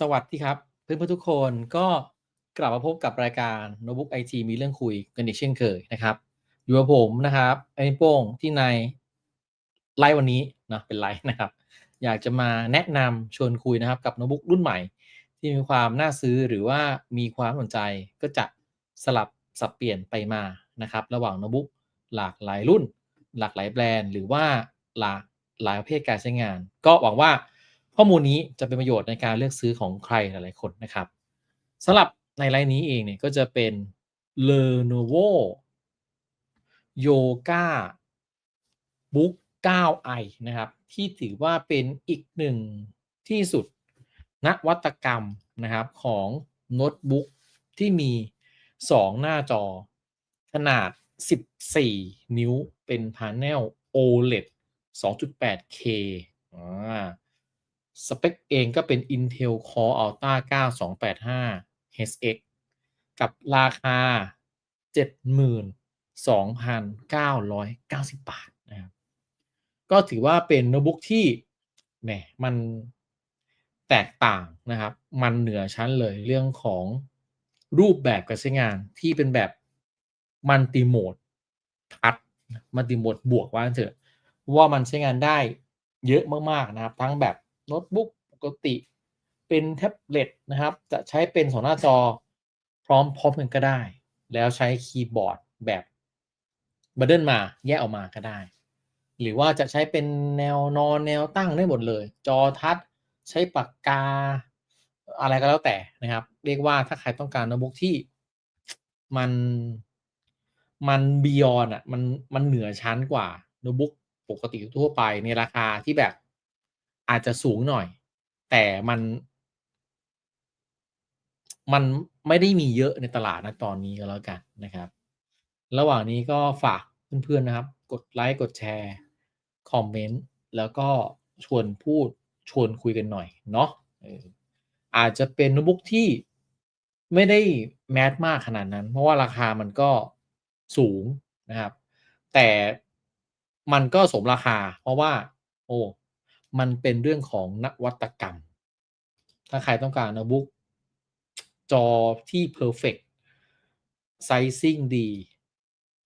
สวัสดีครับ เพื่อนๆทุกคนก็กลับมาพบกับรายการ Notebook IT มีเรื่องคุยกันอีกเช่นเคยนะครับ อยู่กับผมนะครับไอ้โป้งที่ในไลฟ์วันนี้นะเป็นไลฟ์นะครับ อยากจะมาแนะนำชวนคุยนะครับกับโน้ตบุ๊กรุ่นใหม่ ที่มีความน่าซื้อหรือว่ามีความสนใจก็จะสลับสับเปลี่ยนไปมานะครับ ระหว่างโน้ตบุ๊กหลากหลายรุ่น หลากหลายแบรนด์ หรือว่าหลากหลายประเภทการใช้งาน ก็หวังว่า ข้อมูลนี้จะเป็นประโยชน์ในการเลือกซื้อของใครหลายๆคนนะครับสำหรับในไลน์นี้เองเนี่ยก็จะเป็น Lenovo Yoga Book 9i นะครับ ที่ถือว่าเป็นอีกหนึ่งที่สุดนวัตกรรมนะครับของโน้ตบุ๊กที่มี 2 หน้าจอ ขนาด 14 นิ้วเป็นพาเนล OLED 2.8K อ่า สเปคเองก็เป็น Intel Core Ultra 9285 HX กับราคา 72,990 บาทนะครับก็ถือว่าเป็นโน้ตบุ๊กที่แหมมันแตกต่างนะครับ มันเหนือชั้นเลยเรื่องของรูปแบบการใช้งานที่เป็นแบบมัลติโหมดทัชมัลติโหมดบวกว่าเถอะว่ามันใช้งานได้เยอะมากๆนะครับ ทั้งแบบ โน้ตบุ๊กปกติ เป็นแท็บเล็ตนะครับ จะใช้เป็นสองหน้าจอพร้อมพร้อมกันก็ได้ แล้วใช้คีย์บอร์ดแบบบัดเดิลมาแยกออกมาก็ได้ หรือว่าจะใช้เป็นแนวนอนแนวตั้งได้หมดเลย จอทัชใช้ปากกา อะไรก็แล้วแต่นะครับ เรียกว่าถ้าใครต้องการโน้ตบุ๊กที่มันมันบียอนอะมันมันเหนือชั้นกว่าโน้ตบุ๊กปกติทั่วไปในราคาที่แบบ อาจจะสูงหน่อย แต่มัน มันไม่ได้มีเยอะในตลาดนะตอนนี้ก็แล้วกันนะครับ ระหว่างนี้ก็ฝากเพื่อนๆนะครับ กดไลค์กดแชร์ คอมเมนต์ แล้วก็ชวนพูดชวนคุยกันหน่อยเนาะอาจจะเป็นโน้ตบุ๊กที่ไม่ได้แมสมากขนาดนั้น เพราะว่าราคามันก็สูงนะครับ แต่มันก็สมราคา เพราะว่า โอ้ มันเป็นเรื่องของนวัตกรรม ถ้าใครต้องการโน้ตบุ๊กจอที่ perfect ไซซิ่งดี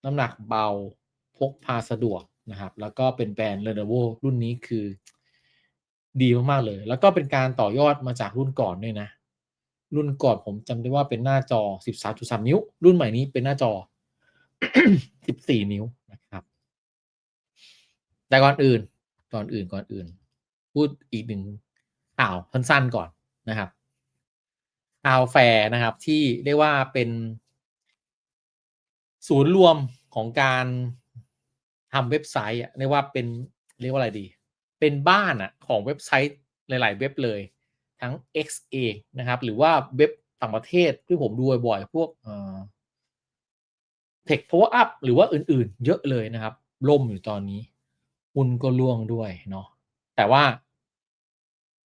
น้ำหนักเบา พกพาสะดวกนะครับ แล้วก็เป็นแบรนด์ Lenovo รุ่นนี้คือดีมากๆเลย แล้วก็เป็นการต่อยอดมาจากรุ่นก่อนด้วยนะ รุ่นก่อนผมจำได้ว่าเป็นหน้าจอ 13.3 นิ้ว รุ่นใหม่นี้เป็นหน้าจอ 14 นิ้วนะครับ แต่ก่อนอื่น ก่อนอื่นก่อนอื่น พูดอีกหนึ่งข่าวสั้นๆก่อนนะครับข่าวแฟร์นะครับที่เรียกว่าเป็น ศูนย์รวมของการทำเว็บไซต์อะเรียกว่าเป็นเรียกว่าอะไรดี เป็นบ้านอะของเว็บไซต์หลาย ๆ เว็บเลยทั้ง X เองนะครับ หรือว่าเว็บต่างประเทศที่ผมดูบ่อยๆพวกเอ่อ Tech Power Up หรือว่าอื่น ๆ เยอะเลยนะครับล่มอยู่ตอนนี้หุ้นก็ร่วงด้วยเนาะ แต่ว่า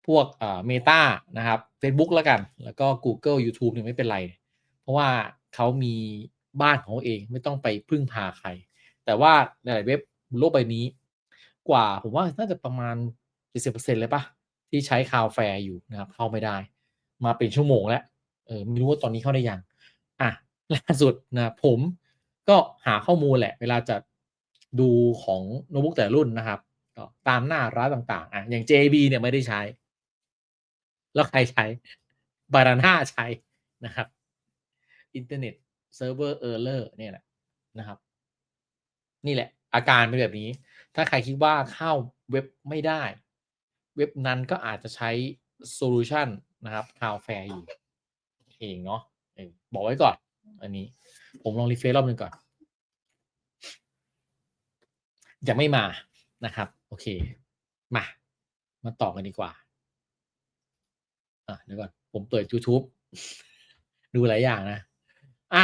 พวกเอ่อ Meta นะครับ Facebook แล้วกัน แล้วก็ Google YouTube เนี่ยไม่เป็นไร เพราะว่าเขามีบ้านของเขาเองไม่ต้องไปพึ่งพาใคร แต่ว่าหลายเว็บโลกใบนี้ กว่าผมว่าน่าจะประมาณ 70%เลยปะที่ใช้คาวแฟร์อยู่นะครับ เข้าไม่ได้ มาเป็นชั่วโมงแล้วเออไม่รู้ว่าตอนนี้เข้าได้ยังอะล่าสุดนะผมก็หาข้อมูลแหละ เวลาจะดูของโน้ตบุ๊กแต่รุ่นนะครับ ก็ตามหน้าร้านต่างๆอะอย่าง JB เนี่ยไม่ได้ใช้ แล้วใครใช้บาราน่าใช้นะครับอินเทอร์เน็ตเซิร์ฟเวอร์เออร์เลอร์เนี่ยแหละนะครับ นี่แหละ อาการเป็นแบบนี้ ถ้าใครคิดว่าเข้าเว็บไม่ได้ เว็บนั้นก็อาจจะใช้โซลูชันนะครับคาวแฟร์อยู่เองเนาะบอกไว้ก่อน อันนี้ ผมลองรีเฟรชรอบหนึ่งก่อนยังไม่มา นะครับ โอเค มา มาต่อกันดีกว่า อะเดี๋ยวก่อน ผมเปิด YouTube ดูหลายอย่างนะ อะ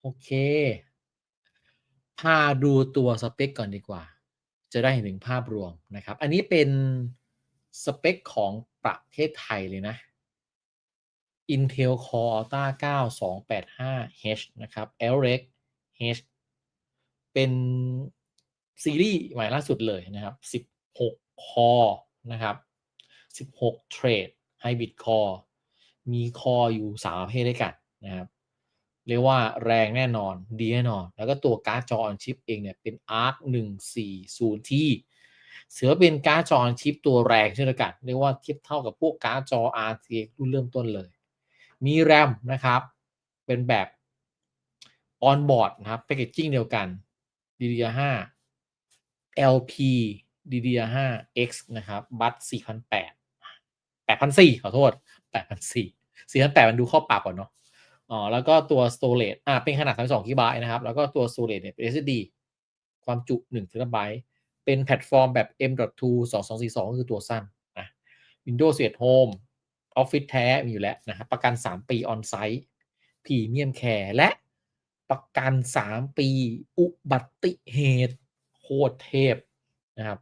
โอเค พาดูตัวสเปคก่อนดีกว่า จะได้เห็นถึงภาพรวมนะครับ อันนี้เป็นสเปคของประเทศไทยเลยนะ Intel Core Ultra 9 285H นะครับ Alrec H เป็น ซีรีส์ใหม่ล่าสุดเลยนะครับ 16 Core นะครับ 16 Thread Hybrid Core มีคออยู่3ประเภทด้วยกันนะครับ เรียกว่าแรงแน่นอน ดีแน่นอน แล้วก็ตัวการ์ดจอ on chip เองเนี่ยเป็น ARC 140ที่ถือว่าเป็นการ์ดจอ on chip ตัวแรงเช่นกันเรียกว่าเทียบเท่ากับพวกการ์ดจอ RTX รุ่นเริ่มต้นเลย มีแรมนะครับ เป็นแบบ on board นะครับ packaging เดียวกัน DDR5 LP DDR5X นะครับ บัต4,800 8,400 ขอโทษ 8,400 4,800 มันดูเข้าปากก่อนเนาะอ๋อแล้วก็ตัว storage อ่าเป็นขนาด 32 GB นะครับ แล้วก็ตัว storage เนี่ยเป็น SSD ความจุ1 TB เป็นแพลตฟอร์มแบบ M.2 2242 ก็คือตัวสั้นนะ Windows 11 Home Office แท้มีอยู่แล้วนะครับ ประกัน 3 ปี on-site Premium Care และประกัน 3 ปี อุบัติเหตุ คตรเทพนะครับ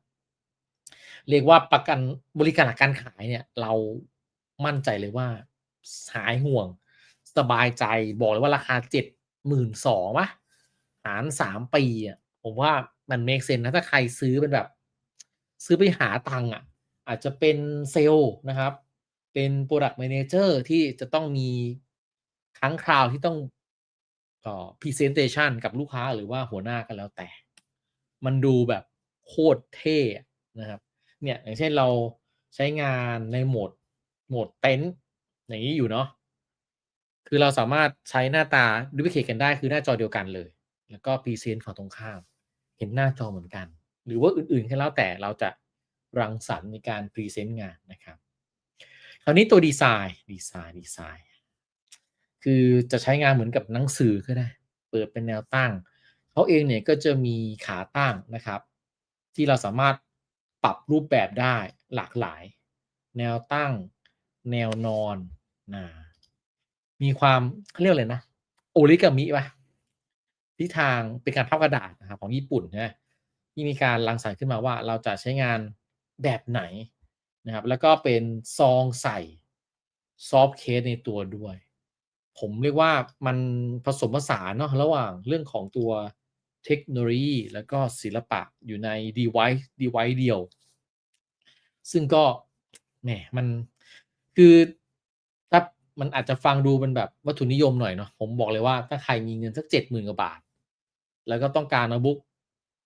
เรียกว่าประกันบริการการขายเนี่ย เรามั่นใจเลยว่าหายห่วง สบายใจบอกเลยว่าราคา72,000ป่นสองวะหาร3ปีอะผมว่ามันเมกเซนนะถ้าใครซื้อเป็นแบบ ซื้อไปหาตังค์อะ อาจจะเป็นเซลล์นะครับ เป็น Product Manager ที่จะต้องมีครั้งคราวที่ต้องเอ่อ Presentation กับลูกค้าหรือว่าหัวหน้าก็แล้วแต่ มันดูแบบโคตรเท่นะครับ เนี่ยอย่างเช่นเราใช้งานในโหมดโหมดเต็นท์อย่างงี้อยู่เนาะคือเราสามารถใช้หน้าตา duplicate กันได้คือหน้าจอเดียวกันเลย แล้วก็พรีเซนต์ฝั่งตรงข้าม เห็นหน้าจอเหมือนกัน หรือว่าอื่นๆก็แล้วแต่เราจะรังสรรค์ในการพรีเซนต์งานนะครับ คราวนี้ตัวดีไซน์ดีไซน์ดีไซน์คือจะใช้งานเหมือนกับหนังสือก็ได้ เปิดเป็นแนวตั้ง เขาเองเนี่ยก็จะมีขาตั้งนะครับ ที่เราสามารถปรับรูปแบบได้หลากหลาย แนวตั้ง แนวนอนอามีความเขาเรียกอะไรนะ Origami เปล่า?ที่ทางเป็นการพับกระดาษนะครับของญี่ปุ่นใช่ที่มีการรังสรรค์ขึ้นมาว่าเราจะใช้งานแบบไหนนะครับ แล้วก็เป็นซองใส่ soft case ในตัวด้วย ผมเรียกว่ามันผสมผสานเนาะระหว่างเรื่องของตัว เทคโนโลยี แล้วก็ศิลปะอยู่ใน device device เดียว ซึ่งก็แหมมันคือถ้ามันอาจจะฟังดูเป็นแบบวัตถุนิยมหน่อยเนาะผมบอกเลยว่าถ้าใครมีเงินสัก70,000กว่าบาท แล้วก็ต้องการโน้ตบุ๊ก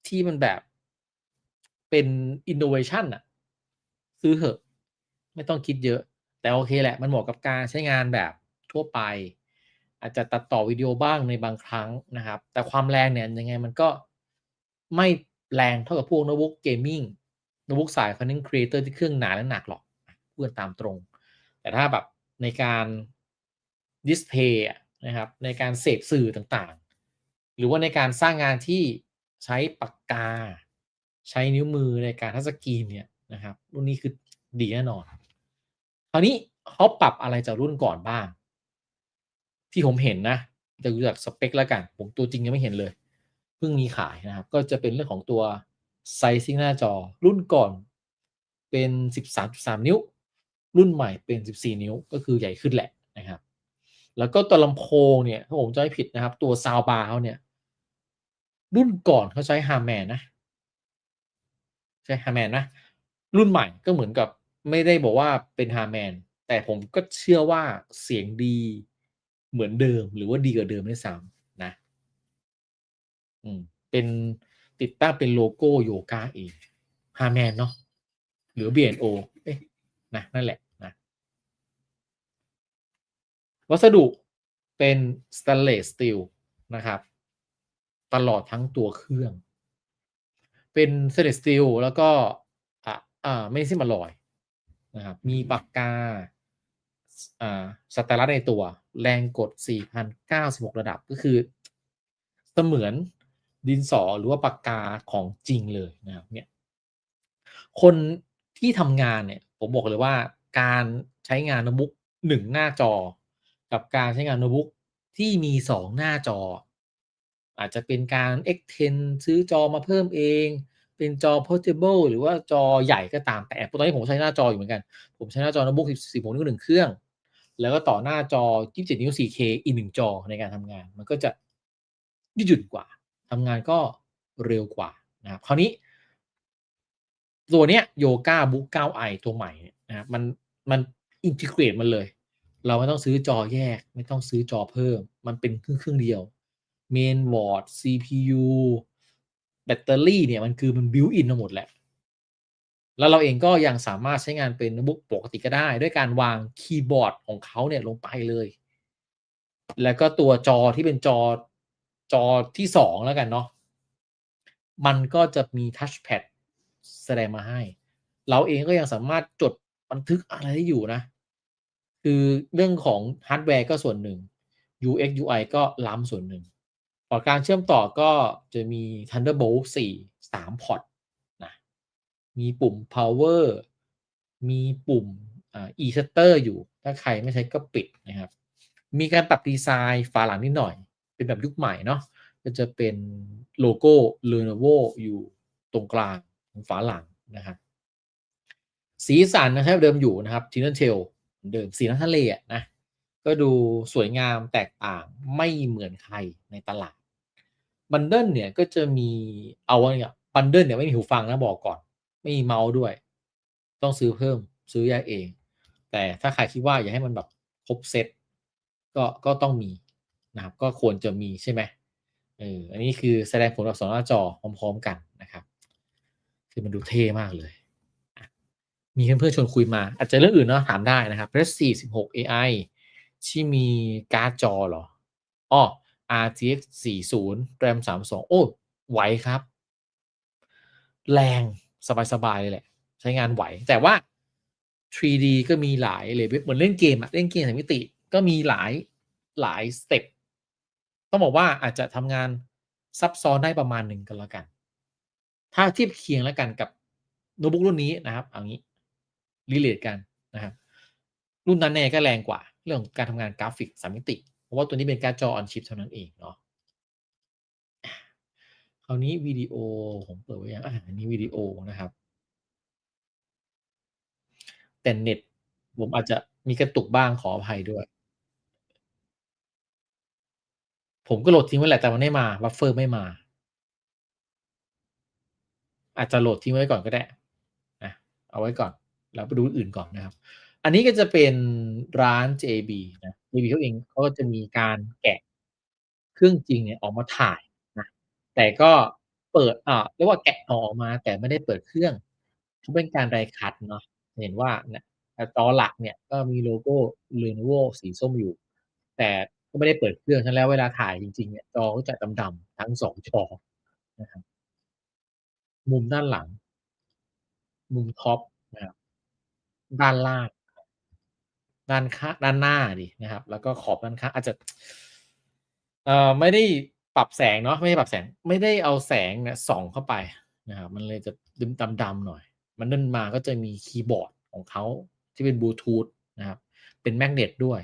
ที่มันแบบเป็น innovation น่ะซื้อเถอะ ไม่ต้องคิดเยอะ แต่โอเคแหละ มันเหมาะกับการใช้งานแบบทั่วไป อาจจะตัดต่อวิดีโอบ้างในบางครั้งนะครับ แต่ความแรงเนี่ยยังไงมันก็ไม่แรงเท่ากับพวกโน้ตบุ๊กเกมมิ่งโน้ตบุ๊กสาย Content Creator ที่เครื่องหนาและหนักหรอกพูดตามตรง แต่ถ้าแบบในการดิสเพย์นะครับในการเสพสื่อต่างๆ หรือว่าในการสร้างงานที่ใช้ปากกา ใช้นิ้วมือในการทัชสกรีนเนี่ยนะครับรุ่นนี้คือดีแน่นอนคราวนี้เขาปรับอะไรจากรุ่นก่อนบ้าง ที่ผมเห็นนะจะดูจากสเปกแล้วกัน ผมตัวจริงยังไม่เห็นเลยเพิ่งมีขายนะครับ ก็จะเป็นเรื่องของตัว Sizing หน้าจอ รุ่นก่อนเป็น 13.3 นิ้ว รุ่นใหม่เป็น 14 นิ้วก็คือใหญ่ขึ้นแหละนะครับ แล้วก็ตัวลำโพงเนี่ยถ้าผมจำไม่ผิดนะครับ ตัว Sound bar เขาเนี่ย รุ่นก่อนเขาใช้ Harman นนะใช่ Harman นนะ รุ่นใหม่ก็เหมือนกับไม่ได้บอกว่าเป็น Harman แต่ผมก็เชื่อว่าเสียงดี เหมือนเดิมหรือว่าดีกว่าเดิมด้วยซ้ำนะอืมเป็นติดตั้งเป็นโลโก้โยกาเอง Harman เนาะหรือ B&O เอ๊ะนะนั่นแหละนะวัสดุเป็น Stainless Steel นะครับ ตลอดทั้งตัวเครื่อง เป็น Stainless Steel แล้วก็อ่าอ่า Magnesium Alloy นะครับมีปากกาอ่า Stylus ในตัว แรงกด 4,096 ระดับก็คือ เสมือนดินสอหรือว่าปากกาของจริงเลยนะครับเนี่ยคนที่ทำงานเนี่ยผมบอกเลยว่าการใช้งานโน้ตบุ๊ก1หน้าจอ กับการใช้งานโน้ตบุ๊กที่มี2หน้าจอ อาจจะเป็นการ extend ซื้อจอมาเพิ่มเอง เป็นจอ Portable หรือว่าจอใหญ่ก็ตามแต่ตอนนี้ผมใช้หน้าจออยู่เหมือนกัน ผมใช้หน้าจอโน้ตบุ๊ก16นิ้ว1เครื่อง แล้วก็ต่อหน้าจอ 27 นิ้ว 4K อีกหนึ่งจอในการทำงาน มันก็จะยืดหยุ่นกว่าทำงานก็เร็วกว่านะครับคราวนี้ตัวเนี้ยโยก a Book 9i ตัวใหม่นะครับมันมันอินทิเกรตมันเลย เราไม่ต้องซื้อจอแยก ไม่ต้องซื้อจอเพิ่ม มันเป็นเครื่องเครื่องเดียวเมนบอร์ด CPU แบตเตอรี่เนี่ยมันคือมันบิวอินมาหมดแหละ แล้วเราเองก็ยังสามารถใช้งานเป็นโน้ตบุ๊กปกติก็ได้ ด้วยการวางคีย์บอร์ดของเขาเนี่ยลงไปเลย แล้วก็ตัวจอที่เป็นจอจอที่สองแล้วกันเนาะมันก็จะมีทัชแพดแสดงมาให้ เราเองก็ยังสามารถจดบันทึกอะไรได้อยู่นะ คือเรื่องของฮาร์ดแวร์ก็ส่วนหนึ่ง UX UI ก็ล้ำส่วนหนึ่งพอร์ตการเชื่อมต่อก็จะมี Thunderbolt 4 3พอร์ต มีปุ่ม power มีปุ่มอ่า e-shutter อยู่ ถ้าใครไม่ใช้ก็ปิดนะครับ มีการปรับดีไซน์ฝาหลังนิดหน่อย เป็นแบบยุคใหม่เนาะ ก็จะเป็นโลโก้ Lenovo อยู่ตรงกลางของฝาหลังนะครับ สีสันนะครับเดิมอยู่นะครับ t i n e r Tail เดิมสีน้ำทะเลนะ ก็ดูสวยงามแตกต่างไม่เหมือนใครในตลาดบันเดิลเนี่ยก็จะมีเอาเนี่ยบันเดิลเนี่ยไม่มีหูฟังนะบอกก่อน ไม่มีเมาส์ด้วย ต้องซื้อเพิ่มซื้อแยกเอง แต่ถ้าใครคิดว่าอยากให้มันแบบครบเซตก็ก็ต้องมีนะครับ ก็ควรจะมีใช่ไหมเอออันนี้คือแสดงผลอักษรหน้าจอพร้อมๆกันนะครับ คือมันดูเท่มากเลย มีเพื่อนๆชวนคุยมา อาจจะเรื่องอื่นเนาะถามได้นะครับ Prestige 16 AI ที่มีการ์ดจอเหรออ้อ RTX 40 RAM 32 โอ้ ไหวครับ แรง สบายๆเลยแหละ ใช้งานไหว แต่ว่า 3D ก็มีหลายเลยเหมือนเล่นเกมอะเล่นเกมสามมิติก็มีหลายหลายสเต็ปต้องบอกว่าอาจจะทำงานซับซ้อนได้ประมาณหนึ่งกันแล้วกัน ถ้าเทียบเคียงแล้วกันกับโน้ตบุ๊กรุ่นนี้นะครับ เอางี้รีเลทกันนะครับ รุ่นนั้นเนี่ยก็แรงกว่า เรื่องการทำงานกราฟิกสามมิติ เพราะว่าตัวนี้เป็นการ์ดจอออนชิปเท่านั้นเองเนาะ ราวนี้วิดีโอผมเปิดไว้ยังอ่าอันนี้วิดีโอนะครับ แต่เน็ตผมอาจจะมีกระตุกบ้างขออภัยด้วย ผมก็โหลดทิ้งไว้แหละแต่มันไม่มาบัฟเฟอร์ไม่มา อาจจะโหลดทิ้งไว้ก่อนก็ได้นะเอาไว้ก่อน แล้วไปดูอื่นก่อนนะครับ อันนี้ก็จะเป็นร้าน JB นะ JB เขาเองเขาก็จะมีการแกะเครื่องจริงเนี่ยออกมาถ่าย แต่ก็เปิดอ่าเรียกว่าแกะออกมาแต่ไม่ได้เปิดเครื่องเขาเป็นการ Die cut เนาะเห็นว่าเนี่ยจอหลักเนี่ยก็มีโลโก้ Lenovo สีส้มอยู่ แต่ก็ไม่ได้เปิดเครื่องฉะนั้นแล้วเวลาถ่ายจริงๆเนี่ยจอก็จะดำๆทั้ง2จอนะครับมุมด้านหลัง มุมท็อปนะครับด้านล่างด้านข้างด้านหน้าดินะครับ แล้วก็ขอบด้านข้างอาจจะเอ่อไม่ได้ ปรับแสงเนาะไม่ได้ปรับแสงไม่ได้เอาแสงเนี่ยส่องเข้าไปนะครับมันเลยจะดำๆหน่อย มันเดินมาก็จะมีคีย์บอร์ดของเขาที่เป็นบลูทูธนะครับ เป็นแมกเนตด้วย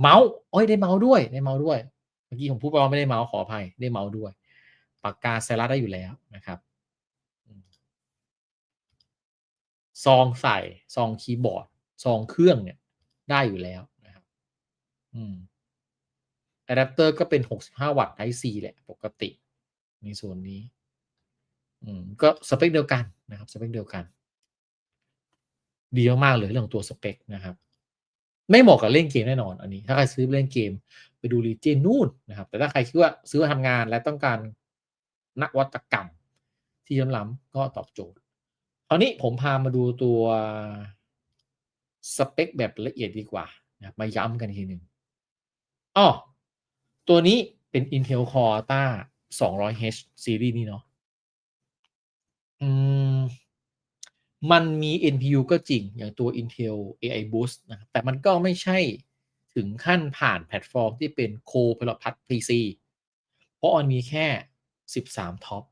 เมาส์โอ้ยได้เมาส์ด้วยได้เมาส์ด้วย เมื่อกี้ผมพูดไปว่าไม่ได้เมาส์ขออภัยได้เมาส์ด้วยปากกา Stylus ได้อยู่แล้วนะครับซองใส่ซองคีย์บอร์ดซองเครื่องเนี่ย ได้อยู่แล้วนะครับ อืม อะแดปเตอร์ก็เป็น 65 วัตต์ Type C แหละ ปกติ ในส่วนนี้ อืม ก็สเปกเดียวกันนะครับ สเปคเดียวกัน ดีมากๆเลยเรื่องตัวสเปคนะครับ ไม่เหมาะกับเล่นเกมแน่นอนอันนี้ ถ้าใครซื้อเล่นเกมไปดู Legion นู่นนะครับ แต่ถ้าใครคิดว่าซื้อมาทำงานและต้องการนักวัตกรรม ที่ล้ำๆก็ตอบโจทย์คราวนี้ผมพามาดูตัวสเปคแบบละเอียดดีกว่านะมาย้ำกันทีหนึ่งอ้อ ตัวนี้เป็น Intel Core Ultra 200H ซีรีส์นี้เนาะอืมมันมี NPU ก็จริงอย่างตัว Intel AI Boost นะครับแต่มันก็ไม่ใช่ถึงขั้นผ่านแพลตฟอร์มที่เป็น Copilot PC เพราะมันมีแค่ 13 ท็อป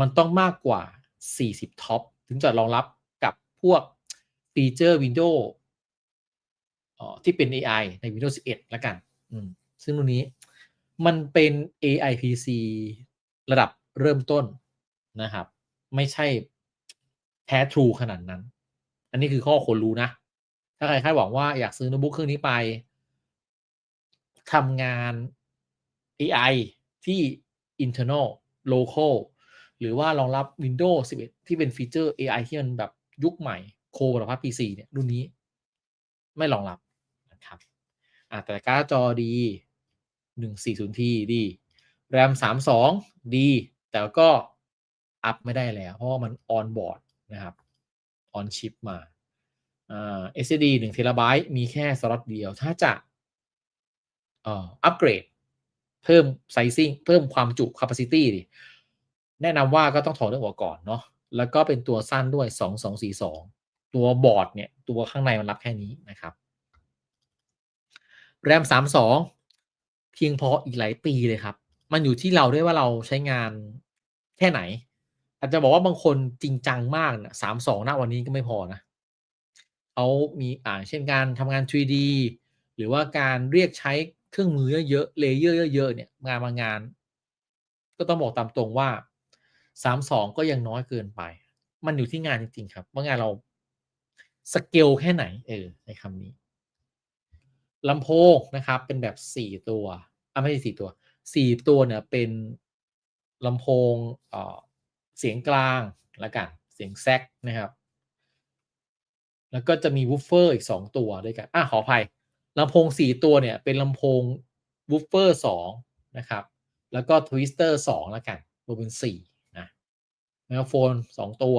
มันต้องมากกว่า 40 ท็อป ถึงจะรองรับกับพวกฟีเจอร์ Windows ที่เป็น AI ใน Windows 11 แล้วกัน อืม ซึ่งตรงนี้มันเป็น AI PC ระดับเริ่มต้นนะครับ ไม่ใช่แท้ทรูขนาดนั้น อันนี้คือข้อควรรู้นะ ถ้าใครคาดหวังว่าอยากซื้อโน้ตบุ๊กเครื่องนี้ไปทำงาน AI ที่ internal local หรือว่ารองรับ Windows 11 ที่เป็นฟีเจอร์ AI ที่มันแบบยุคใหม่โคกับพับ PC เนี่ยรุ่นนี้ ไม่รองรับนะครับแต่การ์ดจอดี 140T ดี RAM 32 ดี แต่ก็อัพไม่ได้แล้ว เพราะว่ามันออนบอร์ดนะครับออนชิปมาอ่า SSD 1 t b มีแค่สล็อตเดียว ถ้าจะอัปเกรด เพิ่มไซซิ่งเพิ่มความจุ capacity ดิแนะนำว่าก็ต้องถอดเรื่องหัวก่อนเนาะแล้วก็เป็นตัวสั้นด้วย 2242 ตัวบอร์ดเนี่ย ตัวข้างในมันรับแค่นี้นะครับ แรม 32 เพียงพออีกหลายปีเลยครับ มันอยู่ที่เราด้วยว่าเราใช้งานแค่ไหน อาจจะบอกว่าบางคนจริงจังมากนะสามสองหน้าวันนี้ก็ไม่พอนะเขามีอ่าเช่นการทำงาน 3D หรือว่าการเรียกใช้เครื่องมือเยอะๆเลเยอร์เยอะๆเนี่ยงานบางงาน ก็ต้องบอกตามตรงว่าสามสองก็ยังน้อยเกินไป มันอยู่ที่งานจริงๆครับ ว่างานเราสเกลแค่ไหน เออในคำนี้ ลำโพงนะครับ เป็นแบบสี่ตัวอะไม่ใช่สี่ตัวสี่ตัวเนี่ยเป็นลำโพงเอ่อเสียงกลางแล้วกันเสียงแซกนะครับ แล้วก็จะมีวูฟเฟอร์อีกสองตัวด้วยกันอะขออภัยลำโพงสี่ตัวเนี่ยเป็นลำโพงวูฟเฟอร์สองนะครับ แล้วก็ทวิสเตอร์สองแล้วกันรวมเป็นสี่นะไมโครโฟนสองตัว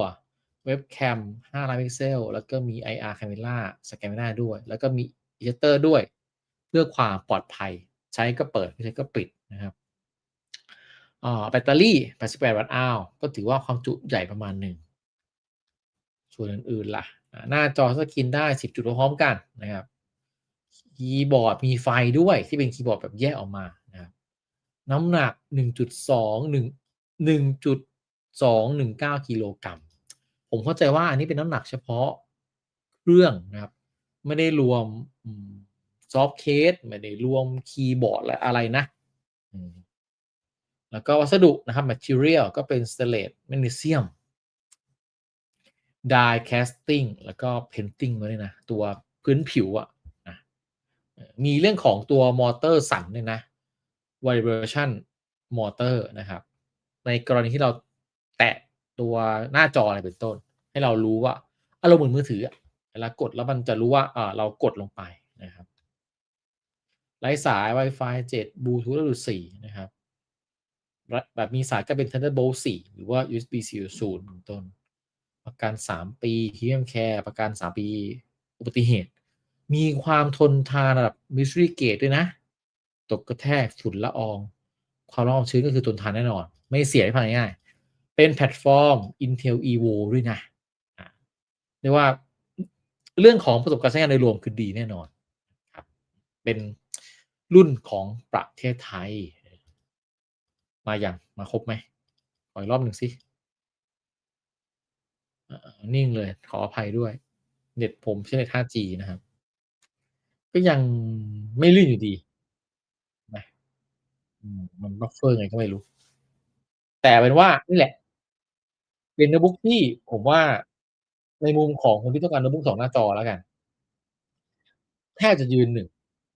เว็บแคม5ล้านพิกเซลแล้วก็มี IR camera สแกนไม่ได้ด้วย แล้วก็มีอิเจเตอร์ด้วย เพื่อความปลอดภัย ใช้ก็เปิดไม่ใช้ก็ปิดนะครับแบตเตอรี่ 88 วัตต์อ้าวก็ถือว่าความจุใหญ่ประมาณหนึ่ง ส่วนอื่นๆล่ะ หน้าจอสกินได้ 10 จุดพร้อมกันนะครับ คีย์บอร์ดมีไฟด้วยที่เป็นคีย์บอร์ดแบบแยกออกมานะครับ น้ำหนัก 1.2 1.219 กิโลกรัม ผมเข้าใจว่าอันนี้เป็นน้ำหนักเฉพาะเครื่องนะครับ ไม่ได้รวม ซอฟเคสไม่ได้รวมคีย์บอร์ดและอะไรนะ แล้วก็วัสดุนะครับ material ก็เป็น stainless magnesium die casting แล้วก็ painting มาด้วยนะ ตัวพื้นผิวอะนะมีเรื่องของตัวมอเตอร์สั่นด้วยนะ vibration motor นะครับ ในกรณีที่เราแตะตัวหน้าจออะไรเป็นต้น ให้เรารู้ว่าอารมณ์เหมือนมือถือเวลากดแล้วมันจะรู้ว่าเรากดลงไปนะครับ ไร้สาย Wi-Fi 7 Bluetooth 4นะครับ แบบมีสายก็เป็น Thunderbolt 4 หรือว่า USB 4.0เป็นต้น ประกัน 3 ปี Premium Care ประกัน 3 ปี อุบัติเหตุ มีความทนทานระดับ Mystery Gate ด้วยนะ ตกกระแทกฝุ่นละออง ความร้อนชื้นก็คือทนทานแน่นอน ไม่เสียให้พังง่าย เป็นแพลตฟอร์ม Intel Evo ด้วยนะเรียกว่าเรื่องของประสบการณ์ใช้งานโดยรวมคือดีแน่นอนครับเป็น รุ่นของประเทศไทย มาอย่างมาครบไหมขออีกรอบหนึ่งสินิ่งเลยขออภัยด้วย เน็ตผมใช้เน็ต 5G นะครับ ก็ยังไม่ลื่นอยู่ดีนะมันบัฟเฟอร์ไงก็ไม่รู้ แต่เป็นว่านี่แหละ เป็นโน้ตบุ๊กที่ผมว่าในมุมของคนที่ต้องการโน้ตบุ๊กสองหน้าจอแล้วกัน แทบจะยืนหนึ่ง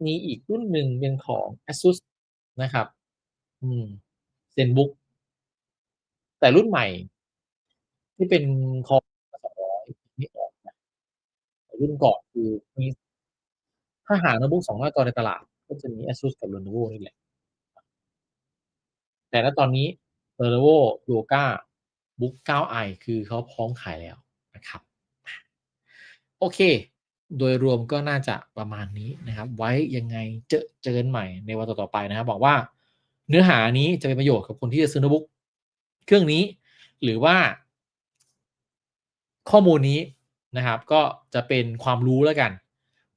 มีอีกรุ่นหนึ่งเป็นของ ASUS นะครับ อืม ZenBook แต่รุ่นใหม่ ที่เป็นคอ200ไม่ออกนะรุ่นก่อนคือมีถ้าหาโน้ตบุ๊กสองหน้าจอในตลาด ก็จะมี ASUS กับ Lenovo นี่แหละ แต่ณตอนนี้ Lenovo Yoga Book 9i คือเขาพร้อมขายแล้วนะครับ โอเค โดยรวมก็น่าจะประมาณนี้นะครับ ไว้ยังไงเจอเจอกันใหม่ในวันต่อๆไปนะครับบอกว่าเนื้อหานี้จะเป็นประโยชน์กับคนที่จะซื้อโน้ตบุ๊กเครื่องนี้ หรือว่า ข้อมูลนี้นะครับ ก็จะเป็นความรู้แล้วกัน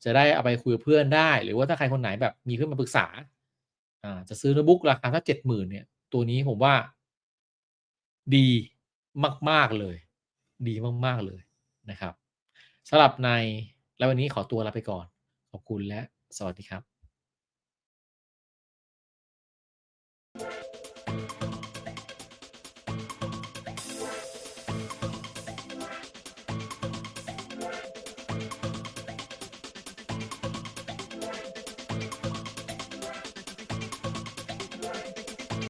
จะได้เอาไปคุยกับเพื่อนได้ หรือว่าถ้าใครคนไหนแบบมีเพื่อนมาปรึกษาอ่าจะซื้อโน้ตบุ๊กราคาถ้าเจ็ดหมื่นเนี่ย ตัวนี้ผมว่า ดีมาก ๆ เลย ดีมาก ๆ เลยนะครับสำหรับใน แล้ววันนี้ขอตัวลาไปก่อน ขอบคุณและสวัสดีครับ